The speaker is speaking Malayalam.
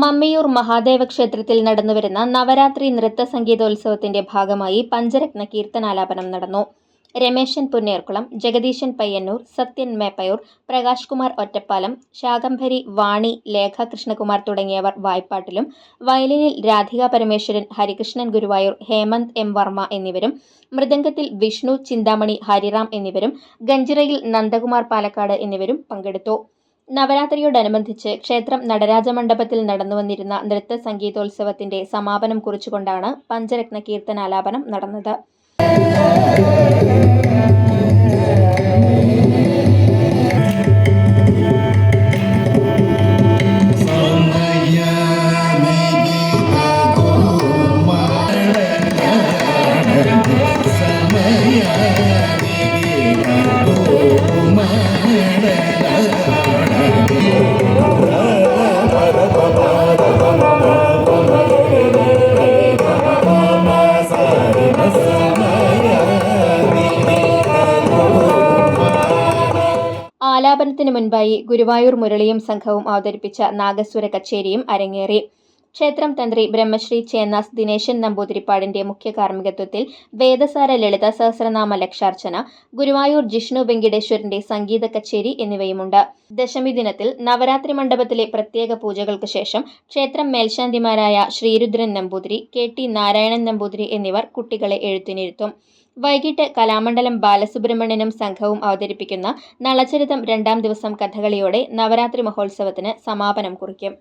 മമ്മിയൂർ മഹാദേവ ക്ഷേത്രത്തിൽ നടന്നുവരുന്ന നവരാത്രി നൃത്ത സംഗീതോത്സവത്തിന്റെ ഭാഗമായി പഞ്ചരത്ന കീർത്തനാലാപനം നടന്നു. രമേശൻ പുന്നേർക്കുളം ജഗദീശൻ പയ്യന്നൂർ സത്യൻ മേപ്പയൂർ പ്രകാശ് കുമാർ ഒറ്റപ്പാലം ശാകംഭരി വാണി ലേഖ കൃഷ്ണകുമാർ തുടങ്ങിയവർ വായ്പാട്ടിലും വയലിനിൽ രാധിക പരമേശ്വരൻ ഹരികൃഷ്ണൻ ഗുരുവായൂർ ഹേമന്ത് എം വർമ്മ എന്നിവരും മൃദംഗത്തിൽ വിഷ്ണു ചിന്താമണി ഹരിറാം എന്നിവരും ഗഞ്ചിറയിൽ നന്ദകുമാർ പാലക്കാട് എന്നിവരും പങ്കെടുത്തു. നവരാത്രിയോടനുബന്ധിച്ച് ക്ഷേത്രം നടരാജ മണ്ഡപത്തിൽ നടന്നുവന്നിരുന്ന നൃത്ത സംഗീതോത്സവത്തിന്റെ സമാപനം കുറിച്ചുകൊണ്ടാണ് പഞ്ചരത്ന കീർത്തനാലാപനം നടന്നത്. ആലാപനത്തിന് മുൻപായി ഗുരുവായൂർ മുരളിയും സംഘവും അവതരിപ്പിച്ച നാഗസ്വര കച്ചേരിയും അരങ്ങേറി. ക്ഷേത്രം തന്ത്രി ബ്രഹ്മശ്രീ ചേന്നാസ് ദിനേശൻ നമ്പൂതിരിപ്പാടിന്റെ മുഖ്യ കാർമ്മികത്വത്തിൽ വേദസാര ലളിത സഹസ്രനാമ ലക്ഷാർച്ചന ഗുരുവായൂർ ജിഷ്ണു വെങ്കിടേശ്വരന്റെ സംഗീത കച്ചേരി എന്നിവയുമുണ്ട്. ദശമി ദിനത്തിൽ നവരാത്രി മണ്ഡപത്തിലെ പ്രത്യേക പൂജകൾക്ക് ശേഷം ക്ഷേത്രം മേൽശാന്തിമാരായ ശ്രീരുദ്രൻ നമ്പൂതിരി കെ ടി നാരായണൻ നമ്പൂതിരി എന്നിവർ കുട്ടികളെ എഴുത്തിനിരുത്തും. വൈകിട്ട് കലാമണ്ഡലം ബാലസുബ്രഹ്മണ്യനും സംഘവും അവതരിപ്പിക്കുന്ന നളചരിതം രണ്ടാം ദിവസം കഥകളിയോടെ നവരാത്രി മഹോത്സവത്തിന് സമാപനം കുറിക്കും.